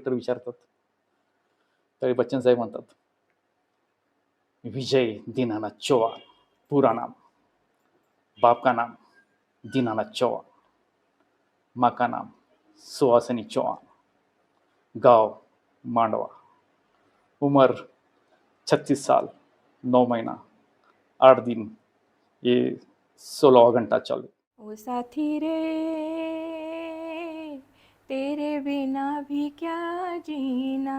Twitter विचारतात. त्यावेळी बच्चन साहेब म्हणतात विजय दीनानाथ चौहान पूरा नाम. बाप का नाम दीनानाथ चौहान माँ का नाम सुहासनी चौहान गांव मांडवा. उम्र छत्तीस साल नौ महीना. आठ दिन ये सोलह घंटा चालू. ओ साथी रे तेरे बिना भी क्या जीना?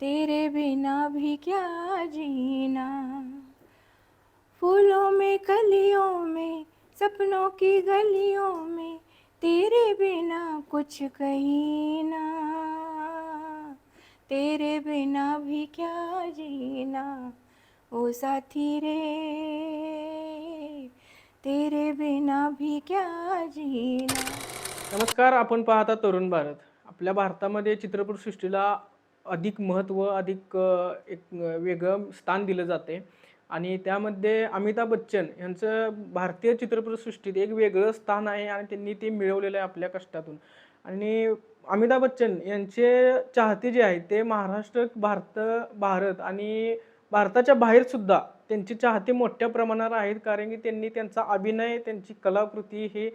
तेरे बिना भी क्या जीना? फूलों में, कलियों में, सपनों की गलियों में तेरे बिना कुछ कहीं ना। तेरे बिना भी क्या जीना? ओ साथी रे, तेरे बिना भी क्या जीना? नमस्कार आपण पाहता तरुण भारत. आपल्या भारतामध्ये चित्रपटसृष्टीला अधिक महत्त्व अधिक एक वेगळं स्थान दिलं जाते. आणि त्यामध्ये अमिताभ बच्चन यांचं भारतीय चित्रपटसृष्टीत एक वेगळं स्थान आहे आणि त्यांनी ते मिळवलेलं आहे आपल्या कष्टातून. आणि अमिताभ बच्चन यांचे चाहते जे आहेत ते महाराष्ट्र भारत भारत आणि भारताच्या बाहेरसुद्धा त्यांचे चाहते मोठ्या प्रमाणावर आहेत. कारण की त्यांनी त्यांचा अभिनय त्यांची कलाकृती ही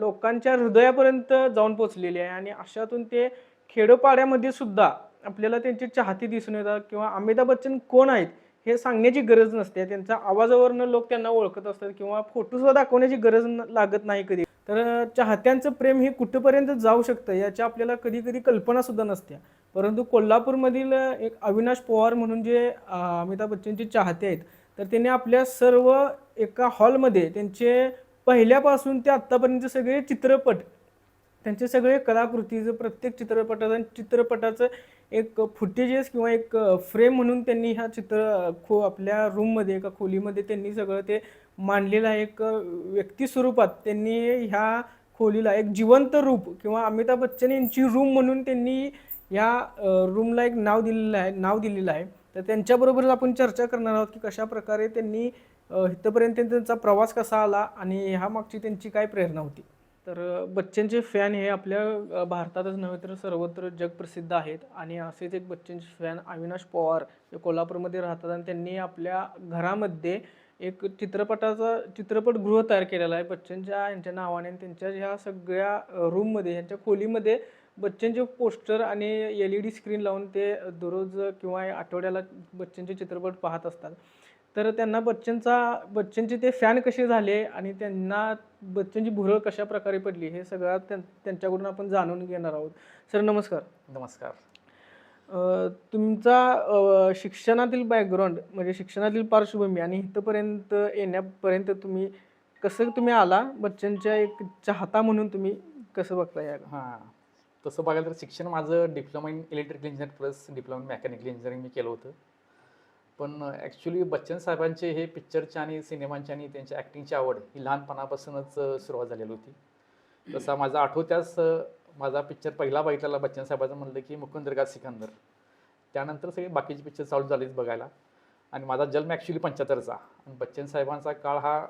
लोकांच्या हृदयापर्यंत जाऊन पोचलेली आहे. आणि अशातून ते खेडोपाड्यामध्ये सुद्धा आपल्याला त्यांचे चाहते दिसून येतात किंवा अमिताभ बच्चन कोण आहेत हे सांगण्याची गरज नसते. त्यांच्या आवाजावरनं लोक त्यांना ओळखत असतात किंवा फोटोसुद्धा दाखवण्याची गरज न- लागत नाही कधी. तर चाहत्यांचं प्रेम हे कुठंपर्यंत जाऊ शकतं याची आपल्याला कधी कधी कल्पना सुद्धा नसते. परंतु कोल्हापूरमधील एक अविनाश पवार म्हणून जे अमिताभ बच्चनचे चाहते आहेत तर त्यांनी आपल्या सर्व एका हॉलमध्ये त्यांचे पहिल्यापासून ते आत्तापर्यंत सगळे चित्रपट त्यांचे सगळे कलाकृतीचं प्रत्येक चित्रपटाचं चित्रपटाचं एक फुटेजेस किंवा एक फ्रेम म्हणून त्यांनी ह्या चित्र खो आपल्या रूममध्ये एका खोलीमध्ये त्यांनी सगळं ते मांडलेलं आहे. एक व्यक्ती स्वरूपात त्यांनी ह्या खोलीला एक जिवंत रूप किंवा अमिताभ बच्चन यांची रूम म्हणून त्यांनी या रूमला एक नाव दिलेलं आहे नाव दिलेलं आहे. तर त्यांच्याबरोबरच आपण चर्चा करणार आहोत की कशा प्रकारे त्यांनी इथंपर्यंत त्यांचा प्रवास कसा आला आणि ह्या मागची त्यांची काय प्रेरणा होती? तर बच्चनचे फॅन हे आपल्या भारतातच नव्हे तर सर्वत्र जगप्रसिद्ध आहेत. आणि असेच एक बच्चनचे फॅन अविनाश पवार जे कोल्हापूरमध्ये राहतात आणि त्यांनी आपल्या घरामध्ये एक चित्रपटाचा चित्रपटगृह तयार केलेला आहे. बच्चनच्या यांच्या नावाने आणि त्यांच्या ह्या सगळ्या रूममध्ये ह्यांच्या खोलीमध्ये बच्चनचे पोस्टर आणि एल ई डी स्क्रीन लावून ते दररोज किंवा आठवड्याला बच्चनचे चित्रपट पाहत असतात. तर त्यांना बच्चनचा बच्चनचे ते फॅन कसे झाले आणि त्यांना बच्चनची भुरळ कशा प्रकारे पडली हे सगळं त्यां त्यांच्याकडून आपण जाणून घेणार आहोत. सर नमस्कार. नमस्कार. तुमचा शिक्षणातील बॅकग्राऊंड म्हणजे शिक्षणातील पार्श्वभूमी आणि इथंपर्यंत येण्यापर्यंत तुम्ही कसं तुम्ही आला? बच्चनच्या एक चाहता म्हणून तुम्ही कसं बघता या हां. तसं बघायला तर शिक्षण माझं diploma in electrical engineer plus diploma in mechanical engineering मी केलं होतं. पण ॲक्च्युली बच्चन साहेबांचे हे पिक्चरचे आणि सिनेमांची आणि त्यांच्या ॲक्टिंगची आवड ही लहानपणापासूनच सुरुवात झालेली होती. तसा माझा आठवत्यास माझा पिक्चर पहिला बघितलेला बच्चन साहेबाचं म्हणलं की मुकुंदरगा सिकंदर. त्यानंतर सगळे बाकीचे पिक्चर चालू झालेच बघायला. आणि माझा जन्म ॲक्च्युली पंच्याहत्तरचा. आणि बच्चन साहेबांचा काळ हा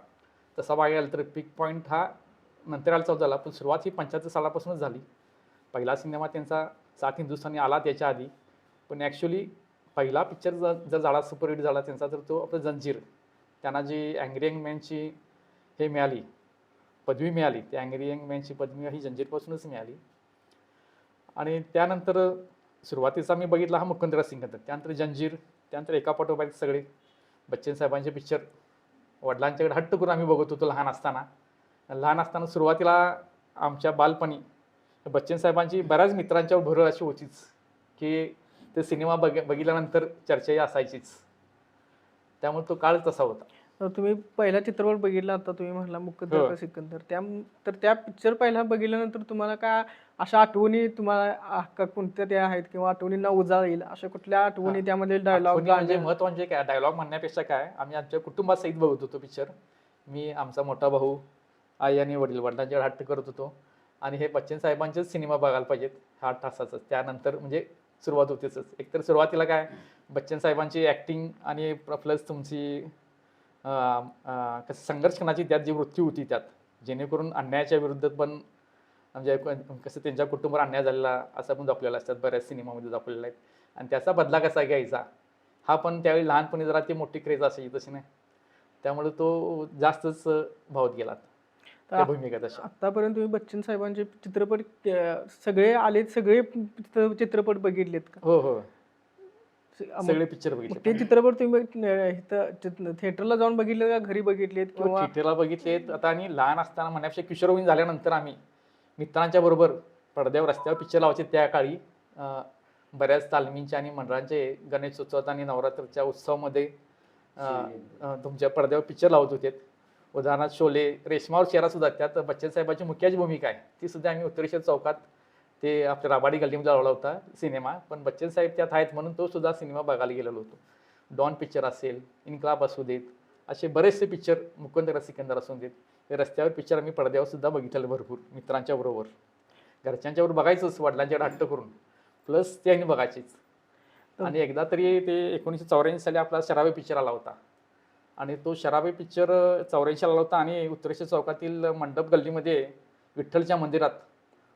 तसा बघायला तर पिक पॉईंट हा नंतर आला चालू झाला पण सुरुवात ही पंच्याहत्तर सालापासूनच झाली. पहिला सिनेमा त्यांचा सात हिंदुस्थानी आला त्याच्या आधी. पण ॲक्च्युली पहिला पिक्चर जर जर झाला सुपरहिट झाला त्यांचा तर तो आपला जंजीर. त्यांना जी अँग्री यंग मॅनची हे मिळाली पदवी मिळाली त्या अँग्री यंग मॅनची पदवी ही जंजीरपासूनच मिळाली. आणि त्यानंतर सुरुवातीचा मी बघितला हा मुकुंदरा सिंग त्यानंतर जंजीर त्यानंतर एका पाठोपाठ सगळे. बच्चन साहेबांचे पिक्चर वडिलांच्याकडे हट्ट करून आम्ही बघत होतो लहान असताना. लहान असताना सुरुवातीला आमच्या बालपणी बच्चन साहेबांची बऱ्याच मित्रांच्यावर भरळ अशी होतीच की ते सिनेमा बघ बघितल्यानंतर चर्चाही असायचीच. त्यामुळे तो काळ तसा होता. तुम्ही पहिला चित्रपट बघितला आता तुम्ही म्हटला मुकद्दर हो. का सिकंदर. त्या तर त्या पिक्चर पहिला बघितल्यानंतर तुम्हाला काय अशा आठवणी तुम्हाला कोणत्या त्या आहेत किंवा आठवणींना उजाळ येईल? अशा कुठल्या आठवणी. त्यामध्ये डायलॉग म्हणजे महत्त्व म्हणजे काय? डायलॉग म्हणण्यापेक्षा काय? आम्ही आमच्या कुटुंबासहित बघत होतो पिक्चर मी आमचा मोठा भाऊ आई आणि वडील. वडिलांच्यावर हट्ट करत होतो. आणि हे बच्चन साहेबांचेच सिनेमा बघायला पाहिजेत. हा तासाचं. त्यानंतर म्हणजे सुरुवात होतेच एकतर सुरुवातीला काय बच्चन साहेबांची ॲक्टिंग आणि प्लस तुमची कसं संघर्ष करण्याची त्यात जी वृत्ती होती त्यात जेणेकरून अन्यायाच्या विरुद्ध पण म्हणजे कसं त्यांच्या कुटुंबावर अन्याय झालेला असं पण दाखवलेला असतात बऱ्याच सिनेमामध्ये दाखवलेला आहेत. आणि त्याचा बदला कसा घ्यायचा हा पण त्यावेळी लहानपणी जरा ती मोठी क्रेज असायची तशी नाही. त्यामुळे तो जास्तच भावत गेला. त्या आतापर्यंत तुम्ही बच्चन साहेबांचे चित्रपट सगळे आलेत सगळे चित्र- चित्रपट बघितलेत का? हो हो. सगळे पिक्चर बघितले ते चित्रपट तुम्ही थिएटरला जाऊन बघितले का? घरी बघितलेत किंवा थिएटरला बघितलेत. आता आणि लहान असताना म्हणण्यापेक्षा किशोरवयीन झाल्यानंतर आम्ही मित्रांच्या बरोबर पडद्यावर रस्त्यावर पिक्चर लावायचे त्या काळी बऱ्याच तालमींच्या आणि मंडळांचे गणेशोत्सवात आणि नवरात्रच्या उत्सवामध्ये तुमच्या पडद्यावर पिक्चर लावत होते. उदाहरणार्थ शोले रेशमावर चेहरा सुद्धा त्यात बच्चन साहेबांची मुख्याची भूमिका आहे. ती सुद्धा आम्ही उत्तरेश्वर चौकात ते आपल्या राबाडी गल्लीमध्ये लावला होता सिनेमा. पण बच्चन साहेब त्यात आहेत म्हणून तो सुद्धा सिनेमा बघायला गेलेलो होतो. डॉन पिक्चर असेल इन्क्लाब असू देत असे बरेचसे पिक्चर मुकुंदर सिकंदर असू देत. हे रस्त्यावर पिक्चर आम्ही पडद्यावर सुद्धा बघितलेलं भरपूर मित्रांच्या बरोबर. घरच्यांच्या बरोबर बघायचंच वडिलांच्याकडे हट्ट करून. प्लस ते आणि बघायचीच. आणि एकदा तरी ते एकोणीसशे चौऱ्याऐंशी साली आपला शराबी पिक्चर आला होता. आणि तो शराबी पिक्चर चौऱ्याऐंशीला आला होता आणि उत्तरेश्वर चौकातील मंडप गल्लीमध्ये विठ्ठलच्या मंदिरात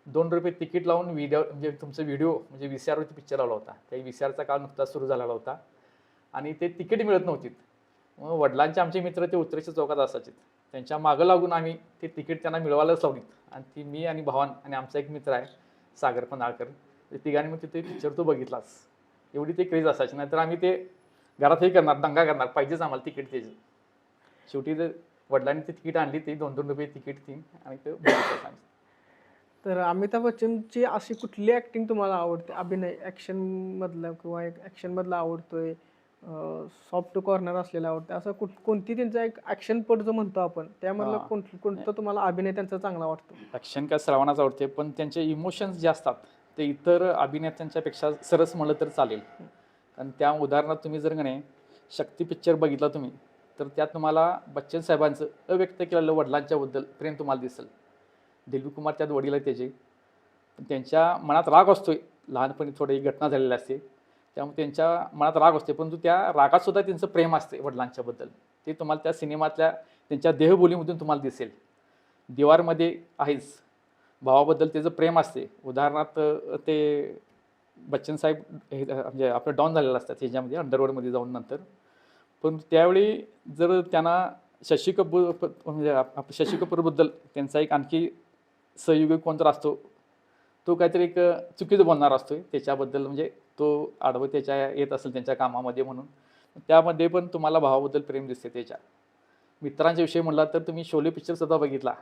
दोन रुपये तिकीट लावून व्हिडिओ म्हणजे तुमचं व्हिडिओ म्हणजे व्ही सी आरवरती पिक्चर लावला होता. त्या व्ही सी आरचा काळ नुकताच सुरू झालेला होता. आणि ते तिकीट मिळत नव्हती. मग वडिलांचे आमचे मित्र ते उत्तरेश्वर चौकात असायचे त्यांच्या मागं लागून आम्ही ते तिकीट त्यांना मिळवायलाच लावलीत. आणि ती मी आणि भावान आणि आमचा एक मित्र आहे सागर पन्हाळकर. तिघांनी मग तिथे पिक्चर तो बघितलाच. एवढी ते क्रेज असायची. नाहीतर आम्ही ते घरात हे करणार दंगा करणार पाहिजेच आम्हाला तिकीट त्याचं शेवटी ते वडिलांनी ते तिकीट आणली ती दोन दोन रुपये तिकीट ती आणि ते. तर अमिताभ बच्चनची अशी कुठली ऍक्टिंग तुम्हाला आवडते? अभिनय ऍक्शन मधलं किंवा एक ऍक्शन मधला आवडतोय सॉफ्ट कॉर्नर असलेला आवडतं असं कुठ कोणती त्यांचा एक ऍक्शन पट जो म्हणतो आपण त्यामधलं. कोण कोणतं तुम्हाला अभिनय त्यांचा चांगला वाटतो? ॲक्शन काय सर्वांनाच आवडते पण त्यांचे इमोशन्स जे असतात ते इतर अभिनेत्यांच्यापेक्षा सरस म्हणलं तर चालेल. कारण त्या उदाहरणात तुम्ही जर का नाही शक्ती पिक्चर बघितला तुम्ही तर त्यात तुम्हाला बच्चन साहेबांचं अव्यक्त केलेलं वडिलांच्याबद्दल प्रेम तुम्हाला दिसेल. दिलीप कुमार त्यात वडील आहे त्याचे. पण त्यांच्या मनात राग असतो लहानपणी थोडी घटना झालेली असते. त्यामुळे त्यांच्या मनात राग असते परंतु त्या रागातसुद्धा त्यांचं प्रेम असते वडिलांच्याबद्दल. ते तुम्हाला त्या सिनेमातल्या त्यांच्या देहबोलीमधून तुम्हाला दिसेल. दिवारमध्ये आहेच. भावाबद्दल त्याचं प्रेम असते उदाहरणार्थ ते बच्चन साहेब हे म्हणजे आपलं डॉन झालेलं असतात ह्याच्यामध्ये अंडरवर्डमध्ये जाऊन नंतर. पण त्यावेळी जर त्यांना शशी कपूर म्हणजे आप- शशी कपूरबद्दल त्यांचा एक आणखी सहयोगी कोणता असतो तो काहीतरी एक चुकीचं बोलणार असतो त्याच्याबद्दल म्हणजे तो आडवं त्याच्या येत असेल त्यांच्या कामामध्ये म्हणून. त्यामध्ये पण तुम्हाला भावाबद्दल प्रेम दिसते त्याच्या. मित्रांच्या विषयी म्हणला तर तुम्ही शोले पिक्चरसुद्धा बघितला.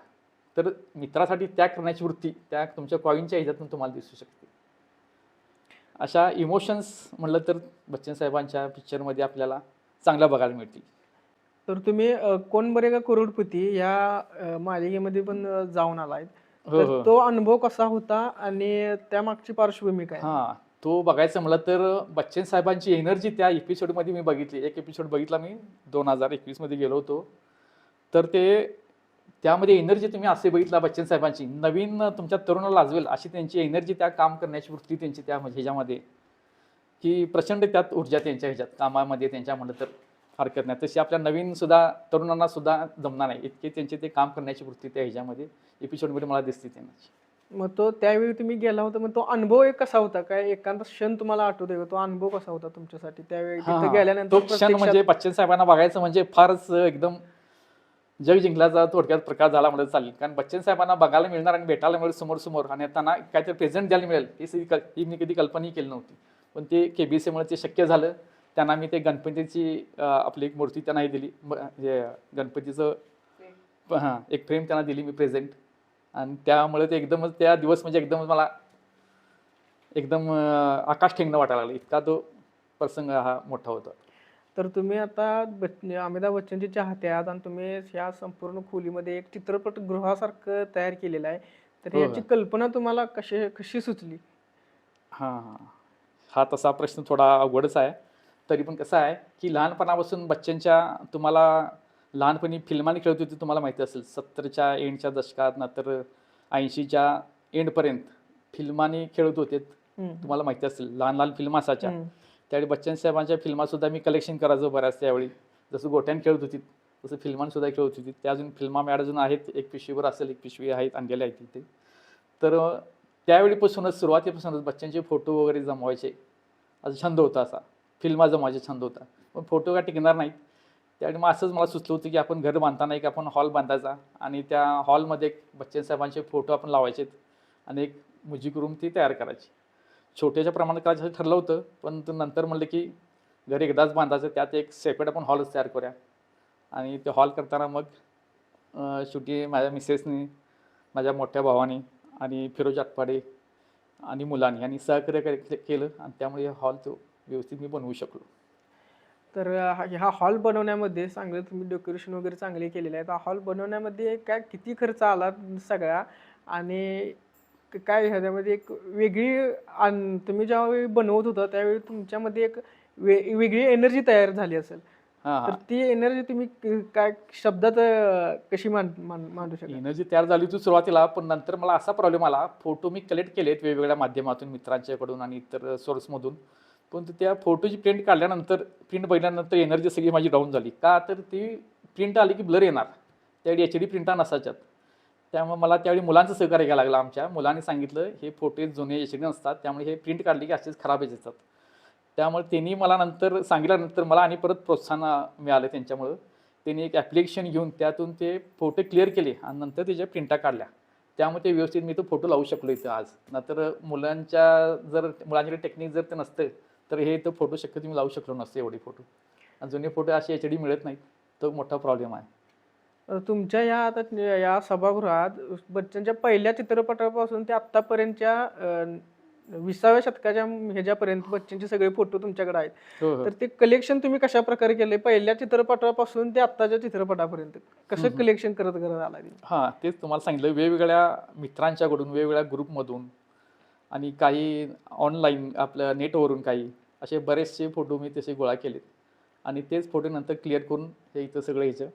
तर मित्रासाठी त्याग करण्याची वृत्ती त्या तुमच्या कॉईनच्या ह्याच्यातून तुम्हाला दिसू शकते. अशा इमोशन्स म्हणलं तर बच्चन साहेबांच्या पिक्चरमध्ये आपल्याला चांगल्या बघायला मिळतील. तर तुम्ही अ, कोण बरेगा करोडपती या अ, मालिकेमध्ये पण अ, जाऊन आलाय हो तर हो. तो अनुभव कसा होता आणि त्या मागची पार्श्वभूमी काय? हां तो बघायचं म्हणलं तर बच्चन साहेबांची एनर्जी त्या एपिसोडमध्ये मी बघितली. एक एपिसोड बघितला मी दोन हजार एकवीसमध्ये गेलो होतो. तर ते त्यामध्ये एनर्जी तुम्ही असे बघितला बच्चन साहेबांची. नवीन तुमच्या तरुणाला लाजवेल अशी त्यांची एनर्जी त्या काम करण्याची वृत्ती त्यांची त्या ह्याच्यामध्ये. की प्रचंड त्यात ऊर्जा त्यांच्या ह्याच्यात कामामध्ये त्यांच्या म्हणलं तर हरकत नाही. तशी आपल्या नवीन सुद्धा तरुणांना सुद्धा जमणार नाही. इतके त्यांचे ते काम करण्याची वृत्ती त्या ह्याच्यामध्ये. एपिसोडमध्ये मला दिसते त्यांची मग तो त्यावेळी तुम्ही गेला होता मग तो अनुभव एक कसा होता? काय एखादा क्षण तुम्हाला आठवतोय तो अनुभव कसा होता तुमच्यासाठी? त्यावेळी. गेल्यानंतर क्षण म्हणजे बच्चन साहेबांना बघायचं म्हणजे फारच एकदम जग जिंकल्याचा थोडक्यात प्रकार झाला म्हणजे चालेल. कारण बच्चन साहेबांना बघायला मिळणार आणि भेटायला मिळेल समोर समोर. आणि त्यांना काहीतरी प्रेझेंट द्यायला मिळेल. ही सगळी कल- ही मी कधी कल्पनाही केली नव्हती. पण ते के बी सीमुळे ते शक्य झालं. त्यांना मी ते गणपतीची आपली एक मूर्ती त्यांना हे दिली हे गणपतीचं हां एक फ्रेम त्यांना दिली मी प्रेझेंट आणि त्यामुळे ते एकदमच त्या दिवस म्हणजे एकदमच मला एकदम आकाश ठेंगणं वाटायला लागलं. इतका तो प्रसंग हा मोठा होता. तर तुम्ही आता बच्च- अमिताभ बच्चनचे चाहते आहात आणि तुम्ही ह्या संपूर्ण खोलीमध्ये एक चित्रपट गृहासारखं तयार केलेलं आहे तर हो याची? कल्पना तुम्हाला कशी कशी सुचली हां हां हा तसा प्रश्न थोडा अवघडच आहे तरी पण कसं आहे की लहानपणापासून बच्चनच्या तुम्हाला लहानपणी फिल्माने खेळत होती तुम्हाला माहिती असेल सत्तरच्या एंडच्या दशकात नंतर ऐंशीच्या एंडपर्यंत फिल्माने खेळत होते. तुम्हाला माहिती असेल लहान लहान फिल्म असायच्या. त्यावेळी बच्चन साहेबांच्या फिल्मासुद्धा मी कलेक्शन करायचो बऱ्याच त्यावेळी. जसं गोट्यान खेळत होती तसं फिल्मांसुद्धा खेळत होती. त्या अजून फिल्मा मॅड अजून आहेत एक पिशवीवर असेल एक पिशवी आहेत आणलेल्या आहेत तिथे तर त्यावेळीपासूनच सुरुवातीपासूनच बच्चांचे फोटो वगैरे जमवायचे. असा छंद होता असा. फिल्मा जमवायचे छंद होता. पण फोटो काय टिकणार नाहीत. त्यावेळी मग असंच मला सुचलं होतं की आपण घर बांधताना एक आपण हॉल बांधायचा. आणि त्या हॉलमध्ये एक बच्चन साहेबांचे फोटो आपण लावायचे आणि एक म्युझिक रूम ती तयार करायची. छोट्याच्या प्रमाणात करायचं ठरलं होतं पण नंतर म्हणलं की घरी एकदाच बांधायचं त्यात एक सेपरेट आपण हॉलच तयार करूया. आणि ते हॉल करताना मग शेवटी माझ्या मिसेसनी माझ्या मोठ्या भावानी आणि फिरोज आटपाडे आणि मुलांनी यांनी सहकार्य केलं आणि त्यामुळे हॉल तो व्यवस्थित मी बनवू शकलो. तर हा- ह्या हॉल बनवण्यामध्ये चांगलं तुम्ही डेकोरेशन वगैरे चांगले केलेलं आहे तर हॉल बनवण्यामध्ये काय किती खर्च आला सगळा? आणि काय ह्याच्यामध्ये एक वेगळी अन- तुम्ही ज्यावेळी बनवत होता त्यावेळी तुमच्यामध्ये एक वे वेगळी एनर्जी तयार झाली असेल. हां तर ती एनर्जी तुम्ही क- काय शब्दात अं, कशी मान मान- मांडू शकता? एनर्जी तयार झाली होती सुरुवातीला पण नंतर मला असा प्रॉब्लेम आला फोटो मी कलेक्ट केलेत वेगवेगळ्या माध्यमातून मित्रांच्याकडून आणि इतर सोर्समधून पण त्या फोटोची प्रिंट काढल्यानंतर प्रिंट बघितल्यानंतर एनर्जी सगळी माझी डाऊन झाली. का तर ती प्रिंट आली की ब्लर येणार. त्यावेळी एच डी प्रिंटा नसायच्यात. त्यामुळे मला त्यावेळी मुलांचं सहकार्य घ्यायला लागलं आमच्या. मुलांनी सांगितलं हे फोटो जुने एच नसतात त्यामुळे हे प्रिंट काढली की असेच खराब येतात त्यामुळे त्यांनी मला नंतर सांगितल्यानंतर मला आणि परत प्रोत्साहन मिळालं त्यांच्यामुळं. त्यांनी एक ॲप्लिकेशन घेऊन त्यातून ते फोटो क्लिअर केले आणि नंतर त्याच्या प्रिंटा काढल्या. त्यामुळे ते व्यवस्थित मी तो फोटो लावू शकलो इथं आज. नंतर मुलांच्या जर मुलांच्याकडे टेक्निक जर ते नसतं तर हे तो फोटो शक्यतो मी लावू शकलो नसते एवढे फोटो आणि जुने फोटो असे एच डी मिळत नाहीत तो मोठा प्रॉब्लेम आहे. अ, तुमच्या या आता या सभागृहात बच्चनच्या पहिल्या चित्रपटापासून ते आत्तापर्यंतच्या अ, विसाव्या शतकाच्या ह्याच्यापर्यंत बच्चनचे सगळे फोटो तुमच्याकडे आहेत. हो हो. तर ते कलेक्शन तुम्ही कशा प्रकारे केले पहिल्या चित्रपटापासून ते आत्ताच्या चित्रपटापर्यंत कसं हम्म. कलेक्शन करत करत आला ते? हां तेच तुम्हाला सांगितलं. वेगवेगळ्या मित्रांच्याकडून वेगवेगळ्या ग्रुपमधून आणि काही ऑनलाईन आपल्या नेटवरून काही असे बरेचसे फोटो मी तसे गोळा केलेत. आणि तेच फोटो नंतर क्लिअर करून हे इथं सगळं ह्याचं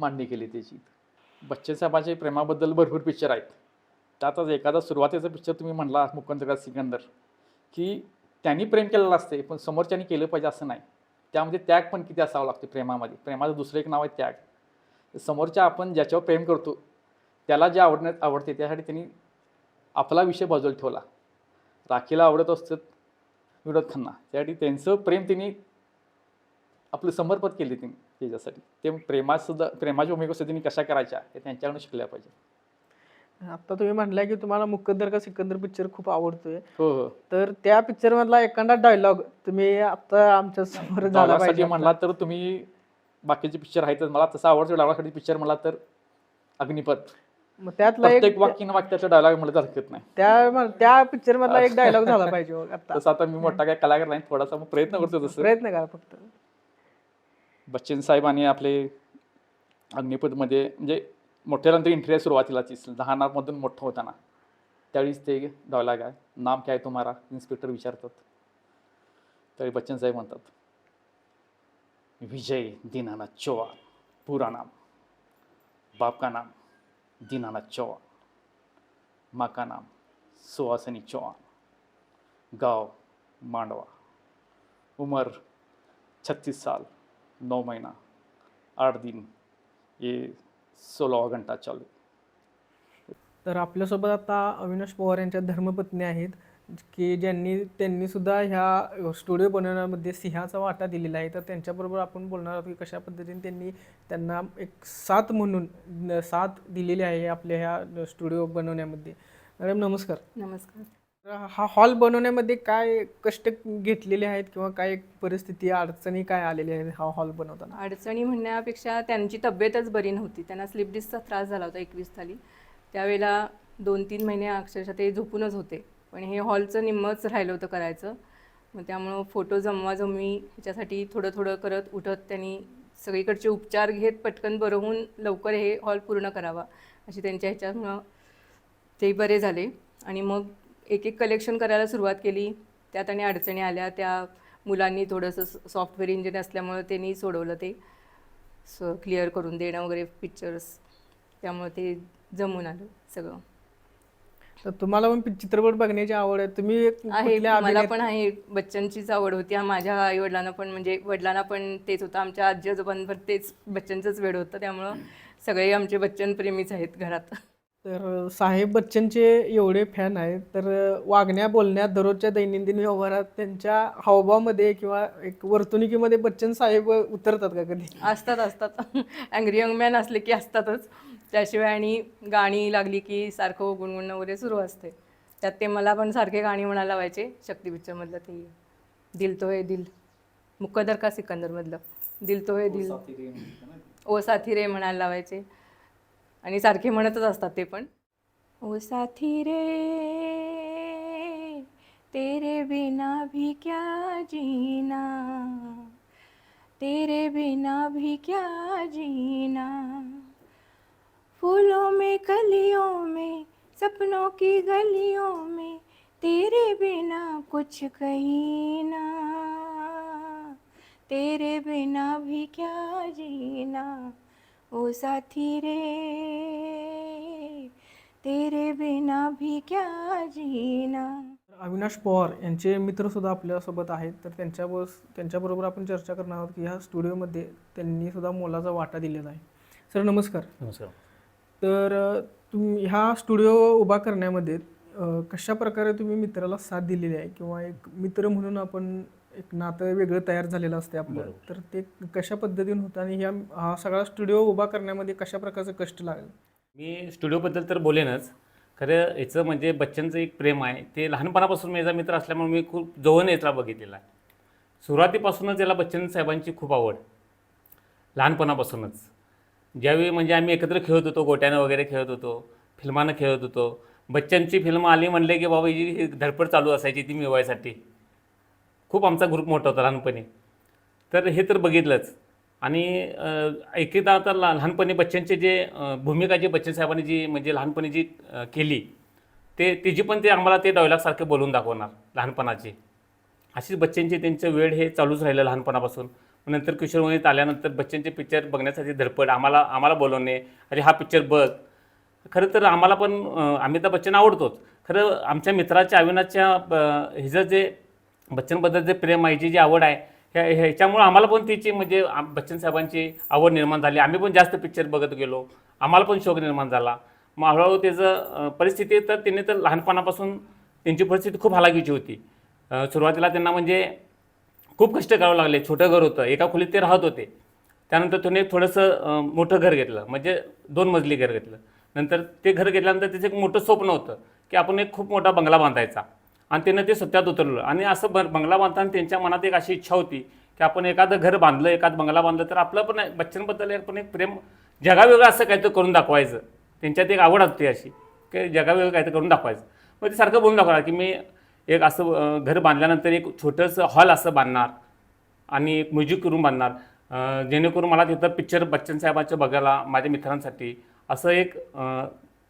मांडणी केली त्याची. बच्चन साहेबांचे प्रेमाबद्दल भरपूर पिक्चर आहेत. त्यातच एखादा सुरुवातीचा पिक्चर तुम्ही म्हणला मुकुंदराज सिकंदर की त्यांनी प्रेम केलेलं असते पण समोरच्यानी केलं पाहिजे असं नाही. त्यामध्ये त्याग पण किती असावं लागते प्रेमामध्ये. प्रेमाचं दुसरं एक नाव आहे त्याग. समोरच्या आपण ज्याच्यावर प्रेम करतो त्याला जे आवडण्यात आवडते त्यासाठी त्यांनी आपला विषय बाजूला ठेवला. राखीला आवडत असतं विनोद खन्ना. त्यासाठी त्यांचं प्रेम त्यांनी आपलं समर्पित केले त्यांनी. त्याच्यासाठी ते प्रेमासुद्धा प्रेमाच्या भूमिका त्यांनी कशा करायच्या हे त्यांच्याकडून शिकल्या पाहिजे. आता तुम्ही म्हणलाय की तुम्हाला मुकद्दर का सिकंदर पिक्चर खूप आवडतोय. हो हो. तर त्या पिक्चर मधला एखादा डायलॉग तुम्ही आता आमच्यासमोर झाला पाहिजे म्हणला तर तुम्ही बाकीचे पिक्चर आहेतच मला तसा आवडतो डायलॉगसाठी पिक्चर मला तर अग्निपथ. मग त्यातला एक प्रत्येक वाक्य वाक्याचा डायलॉग मला हरकत नाही. त्या त्या पिक्चर मधला एक डायलॉग झाला पाहिजे आता. तसं आता मी मोठा काय कलाकार नाही थोडासा मग प्रयत्न करतो तसं. प्रयत्न करा फक्त. बच्चन साहेबांनी आपले अग्निपथमध्ये म्हणजे मोठ्यानंतर इंटरव्ह्यू सुरुवातीला लहानामधून मोठं होताना. त्यावेळीच ते डायलॉग आहे नाम काय तुम्हारा इन्स्पेक्टर विचारतात. त्यावेळी बच्चन साहेब म्हणतात विजय दीनानाथ चौहान पूरा नाम. बाप का नाम दीनानाथ चौहान माँ का नाम सुहासिनी चौहान गांव मांडवा. उम्र छत्तीस साल. नौ महीना आठ दिन ये सोलह घंटा चालू. तर आपल्यासोबत आता अविनाश पवार यांच्या धर्मपत्नी आहेत की ज्यांनी त्यांनी सुद्धा ह्या स्टुडिओ बनवण्यामध्ये सिंहाचा वाटा दिलेला आहे. तर त्यांच्याबरोबर आपण बोलणार आहोत की कशा पद्धतीने त्यांनी त्यांना एक साथ म्हणून साथ दिलेली आहे आपल्या ह्या स्टुडिओ बनवण्यामध्ये. मॅडम नमस्कार. नमस्कार. हा हॉल बनवण्यामध्ये काय कष्ट घेतलेले आहेत किंवा काय परिस्थिती अडचणी काय आलेल्या आहेत हा हॉल बनवताना? अडचणी म्हणण्यापेक्षा त्यांची तब्येतच बरी नव्हती. त्यांना स्लिप डिस्कचा त्रास झाला होता एकवीस साली त्यावेळेला दोन तीन महिने अक्षरशः ते झोपूनच होते. पण हे हॉलचं निम्मच राहिलं होतं करायचं. मग त्यामुळं फोटो जमवा जमवी ह्याच्यासाठी थोडं थोडं करत उठत त्यांनी सगळीकडचे उपचार घेत पटकन बरं होऊन लवकर हे हॉल पूर्ण करावा अशी त्यांच्या ह्याच्यामुळं ते बरे झाले. आणि मग एक एक कलेक्शन करायला सुरुवात केली. त्यात आणि अडचणी आल्या. त्या मुलांनी थोडंसं सॉफ्टवेअर इंजिन असल्यामुळं त्यांनी सोडवलं ते. स क्लिअर करून देणं वगैरे पिक्चर्स त्यामुळं ते जमून आलं सगळं. तर तुम्हाला पण चित्रपट बघण्याची आवड आहे. तुम्ही आहे. मला पण आहे. बच्चनचीच आवड होती. हा माझ्या आई वडिलांना पण म्हणजे वडिलांना पण तेच होतं. आमच्या आजी आजोबांवर तेच बच्चनचंच वेळ होतं. त्यामुळं सगळे आमचे बच्चन प्रेमीच आहेत घरात. तर साहेब बच्चनचे एवढे फॅन आहेत तर वागण्या बोलण्यात दररोजच्या दैनंदिन व्यवहारात त्यांच्या हावभावामध्ये किंवा एक वर्तणुकीमध्ये बच्चन साहेब उतरतात का कधी? असतात असतात. अँग्री यंग मॅन असले की असतातच. त्याशिवाय आणि गाणी लागली की सारखं गुणगुणणं वगैरे सुरू असते. त्यात ते मला पण सारखे गाणी म्हणायला लावायचे. शक्ती पिक्चरमधलं ते दिल तो है दिल. मुक्कदर का सिकंदरमधलं. दिल तो है दिल. ओ साथी रे म्हणायला लावायचे. आणि सारखे म्हणतच असतात ते पण. ओ साथी रे तेरे बिना भी क्या जीना? तेरे बिना भी क्या जीना? फूलों में कलियों में सपनों की गलियों में तेरे बिना कुछ कहीं ना। तेरे बिना भी ओ साथी रे तेरे बिना भी क्या जीना? अविनाश पवार यांचे मित्रसुद्धा आपल्यासोबत आहेत. तर त्यांच्याबरोबर त्यांच्याबरोबर आपण चर्चा करणार आहोत की ह्या स्टुडिओमध्ये त्यांनी सुद्धा मोलाचा वाटा दिलेला आहे. सर नमस्कार. नमस्कार. तर अ, तुम ह्या स्टुडिओ उभा करण्यामध्ये कशा प्रकारे तुम्ही मित्राला साथ दिलेली आहे? किंवा एक मित्र म्हणून आपण एक नातं वेगळं तयार झालेलं असते आपलं. तर ते कशा पद्धतीने होतं आणि ह्या हा सगळा स्टुडिओ उभा करण्यामध्ये कशा प्रकारचं कष्ट लागलं? मी स्टुडिओबद्दल तर बोलेनच. खरं याचं म्हणजे बच्चनचं एक प्रेम आहे. ते लहानपणापासून माझा मित्र असल्यामुळे मी खूप जवळ याचा बघितलेला आहे. सुरुवातीपासूनच याला बच्चन साहेबांची खूप आवड. लहानपणापासूनच. ज्यावेळी म्हणजे आम्ही एकत्र खेळत होतो गोट्यानं वगैरे खेळत होतो फिल्मानं खेळत होतो. बच्चनची फिल्म आली म्हणले की बाबा ही धडपड चालू असायची ती मिळवायसाठी. खूप आमचा ग्रुप मोठा होता लहानपणी. तर हे तर बघितलंच. आणि एकदा आता ला लहानपणी बच्चनचे जे भूमिका जी बच्चन साहेबांनी जी म्हणजे लहानपणी जी केली ते तिची पण ते आम्हाला ते डायलॉगसारखे बोलून दाखवणार लहानपणाची. अशीच बच्चनची त्यांचं वेळ हे चालूच राहिलं लहानपणापासून. नंतर किशोरवणीत आल्यानंतर बच्चनचे पिक्चर बघण्यासाठी धडपड आम्हाला आम्हाला बोलवणे अरे हा पिक्चर बघ. खरं तर आम्हाला पण अमिताभ बच्चन आवडतोच. खरं आमच्या मित्राच्या अविनाशच्या हिचं जे बच्चनबद्दल जे प्रेम आहे जी जी आवड आहे ह्या ह्याच्यामुळं आम्हाला पण तिची म्हणजे बच्चन साहेबांची आवड निर्माण झाली. आम्ही पण जास्त पिक्चर बघत गेलो. आम्हाला पण शौक निर्माण झाला. मग हळूहळू त्याचं परिस्थिती तर त्यांनी तर लहानपणापासून त्यांची परिस्थिती खूप हालाकीची होती. सुरुवातीला त्यांना म्हणजे खूप कष्ट करावं लागले. छोटं घर होतं. एका खोलीत ते राहत होते. त्यानंतर त्याने थोडंसं मोठं घर घेतलं. म्हणजे दोन मजली घर घेतलं. नंतर ते घर घेतल्यानंतर त्याचं एक मोठं स्वप्न होतं की आपण एक खूप मोठा बंगला बांधायचा. आणि त्यानं ते सत्यात उतरलं आणि असं ब बंगला बांधताना त्यांच्या मनात एक अशी इच्छा होती की आपण एखादं घर बांधलं एखादं बंगला बांधलं तर आपलं पण बच्चनबद्दल एक पण एक प्रेम जगावेगळं असं काहीतरी करून दाखवायचं. त्यांच्यात एक आवड होती अशी की जगावेगळं काहीतरी करून दाखवायचं. मग ते सारखं बोलून दाखवणार की मी एक असं घर बांधल्यानंतर एक छोटंसं हॉल असं बांधणार आणि एक म्युझिक रूम बांधणार. जेणेकरून मला तिथं पिक्चर बच्चन साहेबांचं बघायला माझ्या मित्रांसाठी असं एक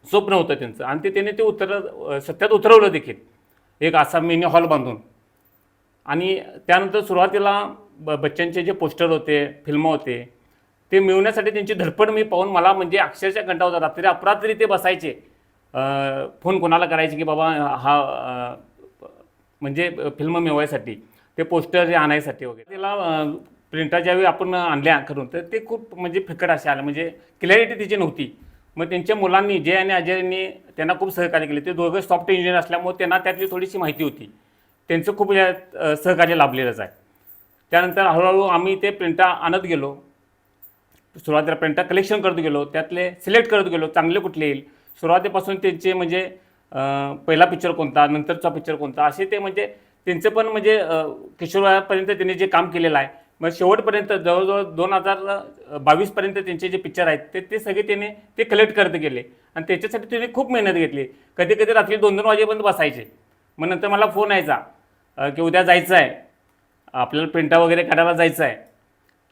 स्वप्न होतं त्यांचं. आणि ते त्याने ते उतर सत्यात उतरवलं देखील. एक असा मिनी हॉल बांधून. आणि त्यानंतर सुरुवातीला ब बच्चनचे जे पोस्टर होते फिल्म होते ते मिळवण्यासाठी त्यांची धडपड मी पाहून मला म्हणजे अक्षरशः कंटाळ होता. रात्री अपरात्री ते बसायचे. फोन कोणाला करायचे की बाबा हा म्हणजे फिल्म मिळवायसाठी ते पोस्टर जे आणायसाठी वगैरे. त्याला प्रिंटा ज्यावेळी आपण आणल्या करून तर ते खूप म्हणजे फिकट असे आलं. म्हणजे क्लॅरिटी तिची नव्हती. मग त्यांच्या मुलांनी जय आणि अजयनी त्यांना खूप सहकार्य केले. ते दोघं सॉफ्ट इंजिनियर असल्यामुळे त्यांना त्यातली थोडीशी माहिती होती. त्यांचं खूप सहकार्य लाभलेलंच आहे. त्यानंतर हळूहळू आम्ही ते प्रिंटा आणत गेलो. सुरुवातीला प्रिंटा कलेक्शन करत गेलो. त्यातले सिलेक्ट करत गेलो. चांगले कुठले येईल? सुरुवातीपासून त्यांचे म्हणजे पहिला पिक्चर कोणता? नंतरचा पिक्चर कोणता? असे ते म्हणजे त्यांचं पण म्हणजे किशोरवयापर्यंत त्यांनी जे काम केलेलं आहे मग शेवटपर्यंत जवळजवळ दोन हजार बावीसपर्यंत त्यांचे जे पिक्चर आहेत ते ते सगळे त्याने ते कलेक्ट करत गेले. आणि त्याच्यासाठी त्यांनी खूप मेहनत घेतली. कधी कधी रात्री दोन दोन वाजेपर्यंत बसायचे. मग नंतर मला फोन यायचा की उद्या जायचं आहे आपल्याला प्रिंटा वगैरे काढायला जायचं आहे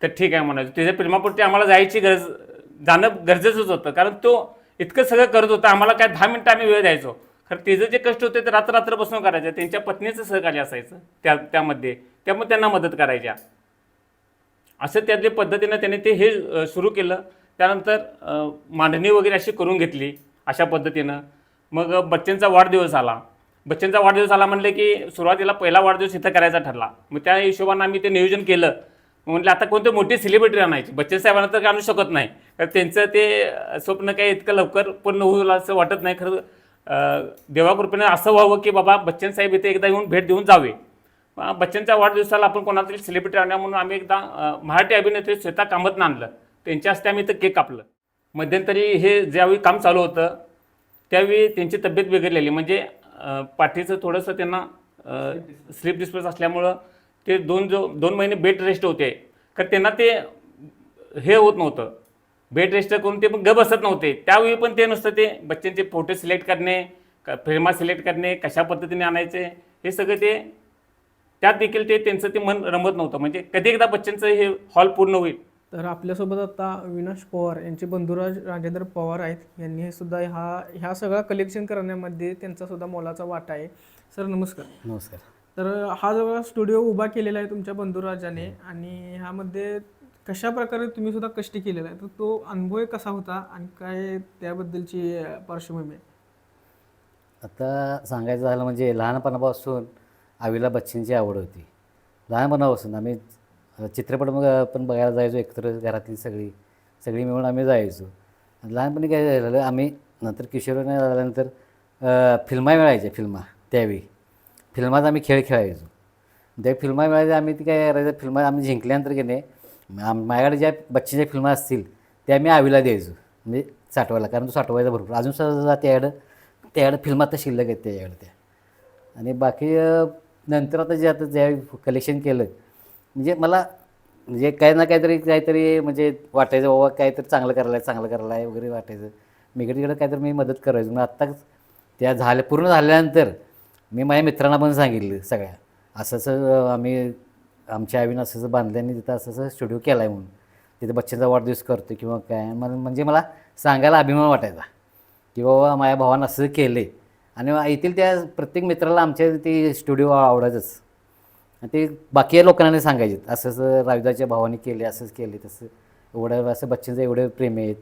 तर ठीक आहे म्हणायचं. त्याच्या प्रेमापुरती आम्हाला जायची गरज जाणं गरजेचंच होतं. कारण तो इतकं सगळं करत होता. आम्हाला काय दहा मिनटं आम्ही वेळ द्यायचो. खरं त्याचं जे कष्ट होते ते रात्र रात्र बसून करायचं. त्यांच्या पत्नीचं सहकार्य असायचं त्या त्यामध्ये. त्यामुळे त्यांना मदत करायच्या. असं त्यातल्या पद्धतीनं त्याने ते हे सुरू केलं. त्यानंतर मांडणी वगैरे अशी करून घेतली अशा पद्धतीनं. मग बच्चनचा वाढदिवस आला. बच्चनचा वाढदिवस आला म्हणले की सुरुवातीला पहिला वाढदिवस इथं करायचा ठरला. मग त्या हिशोबानं आम्ही ते नियोजन केलं. म्हटलं आता कोणते मोठी सेलिब्रिटी आणायची? बच्चन साहेबांना तर काय आणू शकत नाही. तर त्यांचं ते स्वप्न काही इतकं लवकर पूर्ण होईल असं वाटत नाही. खरं देवाकृपेनं देवाकृपेने असं व्हावं की बाबा बच्चन साहेब इथे एकदा येऊन भेट देऊन जावे. बच्चनच्या वाढदिवसाला आपण कोणातरी सेलिब्रिटी आणण्या म्हणून आम्ही एकदा मराठी अभिनेत्री श्वेता कामतनं आणलं. त्यांच्या हस्ते आम्ही ते केक कापलं. मध्यंतरी हे ज्यावेळी काम चालू होतं त्यावेळी त्यांची तब्येत बिघडलेली. म्हणजे पाठीचं थोडंसं त्यांना स्लिप डिस्प्लेस असल्यामुळं ते दोन जो दोन महिने बेड रेस्ट होते. कारण त्यांना ते हे होत नव्हतं. बेड रेस्ट करून ते पण ग बसत नव्हते. त्यावेळी पण ते नुसतं ते बच्चनचे फोटो सिलेक्ट करणे क- फिल्मा सिलेक्ट करणे कशा पद्धतीने आणायचे हे सगळं ते त्यात देखील ते त्यांचं ते मन रमत नव्हतं. म्हणजे कधी एकदा बच्चनचं हे हॉल पूर्ण होईल. तर आपल्यासोबत आता अविनाश पवार यांचे बंधुराज राजेंद्र पवार आहेत. यांनी हे सुद्धा हा ह्या सगळा कलेक्शन करण्यामध्ये त्यांचा सुद्धा मोलाचा वाटा आहे. सर नमस्कार. नमस्कार. तर हा जो स्टुडिओ उभा केलेला आहे तुमच्या बंधुराजाने आणि ह्यामध्ये कशा प्रकारे तुम्ही सुद्धा कष्ट केलेला आहे? तर तो अनुभव कसा होता आणि काय त्याबद्दलची पार्श्वभूमी आहे? आता सांगायचं झालं म्हणजे लहानपणापासून आवीला बच्चनची आवड होती. लहानपणापासून आम्ही चित्रपट मग पण बघायला जायचो एकत्र घरातली सगळी सगळी मिळून आम्ही जायचो. आणि लहानपणी काय झालं आम्ही नंतर किशोरवय झाल्यानंतर फिल्मा मिळायच्या फिल्मा त्यावेळी. फिल्मात आम्ही खेळ खेळायचो. त्या फिल्मा मिळायच्या आम्ही ती काय करायचं फिल्मा आम्ही जिंकल्यानंतर की नाही माझ्याकडे ज्या बच्चीच्या फिल्मा असतील त्या आम्ही आवीला द्यायचो. म्हणजे साठवायला कारण तो साठवायचा भरपूर. अजून सुद्धा त्याकडं त्याकडं फिल्मात तर शिल्लक आहेत त्याच्याकडे त्या. आणि बाकी नंतर आता जे आता ज्या कलेक्शन केलं म्हणजे मला म्हणजे काही ना काहीतरी काहीतरी म्हणजे वाटायचं बाबा काहीतरी चांगलं करायला आहे चांगलं करायला आहे वगैरे वाटायचं. मी इकडे तिकडे काहीतरी मी मदत करायचो. मग आत्ताच त्या झाल्या पूर्ण झाल्यानंतर मी माझ्या मित्रांना पण सांगितलं सगळ्या. असं असं आम्ही आमच्या आईनं असं असं बांधल्याने तिथं असं असं स्टुडिओ केला आहे म्हणून. तिथं बच्चांचा वाढदिवस करतो किंवा काय. मला म्हणजे मला सांगायला अभिमान वाटायचा की बाबा माझ्या भावानं असं केले आणि येथील त्या प्रत्येक मित्राला आमच्या ते स्टुडिओ आवडायचंच. आणि ते बाकी लोकांना सांगायचे असं असं राविदाच्या भावाने केले असंच केले तसं. एवढं असं बच्चनचं एवढे प्रेम आहेत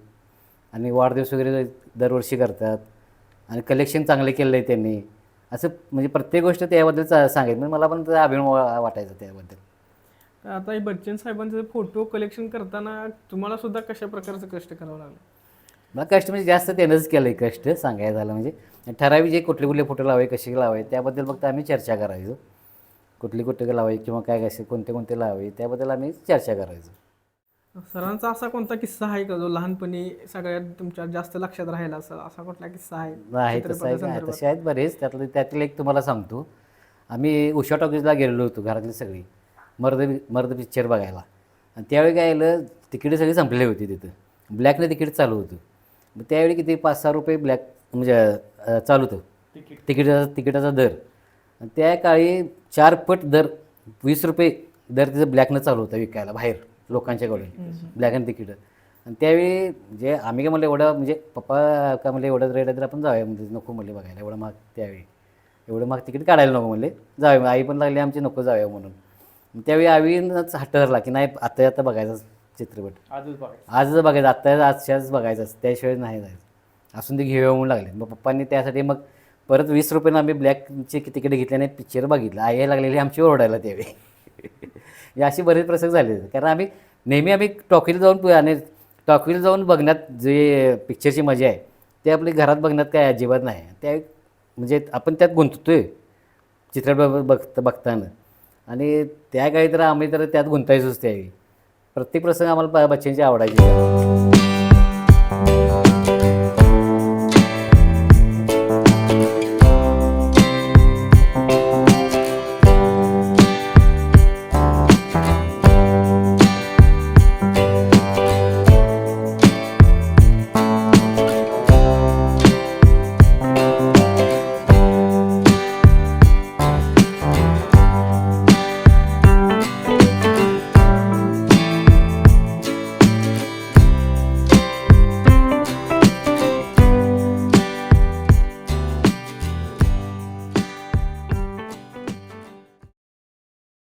आणि वाढदिवस वगैरे दरवर्षी करतात. आणि कलेक्शन चांगले केलं आहे त्यांनी. असं म्हणजे प्रत्येक गोष्ट त्याबद्दल चा- सांगायचं. म्हणजे मला पण अभिमान वा- वाटायचा त्याबद्दल. आता हे बच्चन साहेबांचं फोटो कलेक्शन करताना तुम्हाला सुद्धा कशा प्रकारचं कष्ट करावं लागलं? मला कष्ट म्हणजे जास्त त्यानंच केलं आहे कष्ट सांगायचं झालं म्हणजे. ठराविक जे कुठले कुठले फोटो लावाय कसे लावाय त्याबद्दल फक्त आम्ही चर्चा करायचो. कुठली कुठले लावाय किंवा काय कसे कोणते कोणते लावाय त्याबद्दल आम्ही चर्चा करायचो. सरांचा असा कोणता किस्सा आहे का जो लहानपणी सगळ्यात तुमच्या जास्त लक्षात राहिला असा असा कुठला किस्सा आहे? आहे तसं आहे? तसे आहेत बरेच. त्यातलं त्यातील एक तुम्हाला सांगतो. आम्ही उषा टॉकीजला गेलेलो होतो घरातली सगळी मर्द मर्द पिक्चर बघायला. आणि त्यावेळी काय आलं तिकीटं सगळी संपलेली होती तिथं. ब्लॅकने तिकीट चालू होतं. मग त्यावेळी किती पाच सहा रुपये ब्लॅक म्हणजे चालू होतं. तिकिटाचा तिकिटाचा दर. आणि त्या काळी चार पट दर वीस रुपये दर तिथं ब्लॅकनं चालू होतं विकायला बाहेर लोकांच्याकडून ब्लॅक अँड तिकीट. आणि त्यावेळी जे आम्ही काय म्हणलं एवढं म्हणजे पप्पा का म्हणले एवढं रेट आहे तर आपण जाऊया म्हणजे नको म्हणले बघायला एवढं महाग त्यावेळी. एवढं महाग तिकीट काढायला नको म्हणले जाऊया. आई पण लागली आमची नको जाऊया म्हणून. मग त्यावेळी आईनंच हट्ट धरला की नाही आता आता बघायचा. चित्रपट. आजच बघायचं. आजच बघायचं आत्ता आजच्याच बघायचं त्याशिवाय नाही जायचं. असून ते घेऊया म्हणून लागले मग पप्पांनी त्यासाठी मग परत वीस रुपयानं आम्ही ब्लॅकचे तिकीट घेतल्याने पिक्चर बघितलं. आई लागलेली आमची ओरडायला त्यावेळी. हे असे बरेच प्रसंग झाले कारण आम्ही नेहमी आम्ही टॉकीला जाऊन आणि टॉकीला जाऊन बघण्यात जे पिक्चरची मजा आहे ते आपली घरात बघण्यात काय अजिबात नाही. त्या म्हणजे आपण त्यात गुंततोय चित्रपट बघ बघताना. आणि त्या काळी तर आम्ही तर त्यात गुंतायचोच त्यावेळी. प्रत्येक प्रसंग आम्हाला बच्चांची आवडायची.